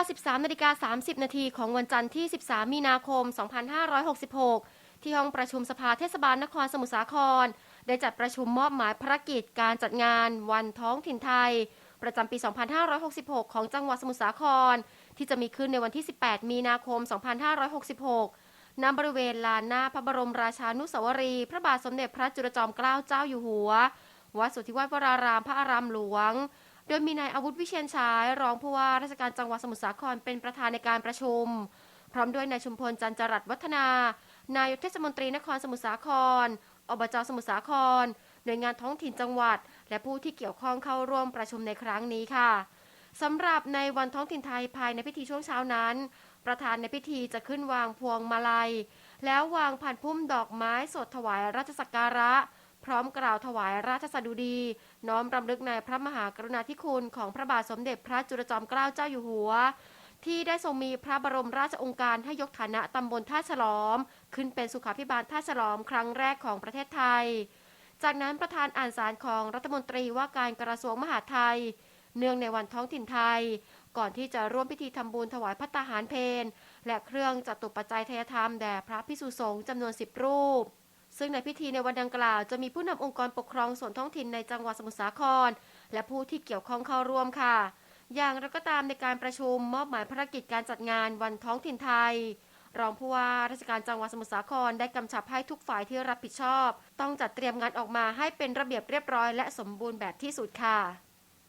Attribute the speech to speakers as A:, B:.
A: า 13นาฬิกา30 นาทีของวันจันทร์ที่ 13 มีนาคม 2566 ที่ห้องประชุมสภาเทศบาลนครสมุทรสาคร ได้จัดประชุมมอบหมายภารกิจการจัดงานวันท้องถิ่นไทย ประจำปี 2566 ของจังหวัดสมุทรสาคร ที่จะมีขึ้นในวันที่ 18 มีนาคม 2566 ณ บริเวณลานหน้าพระบรมราชานุสาวรีย์พระบาทสมเด็จพระจุลจอมเกล้าเจ้าอยู่หัว วัดสุทธิวัฒวรารามพระอารามหลวง โดยมีนายอาวุธวิเชียนชายรองผู้ว่าราชการจังหวัดสมุทรสาครเป็นประธานในการประชุม พร้อมด้วยนายชุมพลจันจรัตวัฒนา นายกเทศมนตรีนครสมุทรสาคร อบจสมุทรสาคร หน่วยงานท้องถิ่นจังหวัด และผู้ที่เกี่ยวข้องเข้าร่วมประชุมในครั้งนี้ค่ะสำหรับในวันท้องถิ่นไทยภายในพิธีช่วงเช้านั้น ประธานในพิธีจะขึ้นวางพวงมาลัย แล้ววางผ่านพุ่มดอกไม้สดถวายราชสักการะ พร้อมกล่าวถวายราชสดุดี น้อมรำลึกในพระมหากรุณาธิคุณของพระบาทสมเด็จพระจุลจอมเกล้าเจ้าอยู่หัว ที่ได้ทรงมีพระบรมราชองค์การให้ยกฐานะตำบลท่าฉลอม ขึ้นเป็นสุขาภิบาลท่าฉลอมครั้งแรกของประเทศไทย จากนั้นประธานอ่านสารของรัฐมนตรีว่าการกระทรวงมหาดไทย เนื่องในวันท้องถิ่นไทย ก่อนที่จะร่วมพิธีทำบุญถวายพัตตาหารเพนและเครื่องจัตุปัจจัยทยธรรมแด่พระพิสุสงฆ์จำนวน10รูป ซึ่งในพิธีในวันดังกล่าวจะมีผู้นำองค์กรปกครองส่วนท้องถิ่นในจังหวัดสมุทรสาคร และผู้ที่เกี่ยวข้องเข้าร่วมค่ะ อย่างไรก็ตามในการประชุมมอบหมายภารกิจการจัดงานวันท้องถิ่นไทย รองผู้ว่าราชการจังหวัดสมุทรสาครได้กำชับให้ทุกฝ่ายที่รับผิดชอบ ต้องจัดเตรียมงานออกมาให้เป็นระเบียบเรียบร้อยและสมบูรณ์แบบที่สุดค่ะ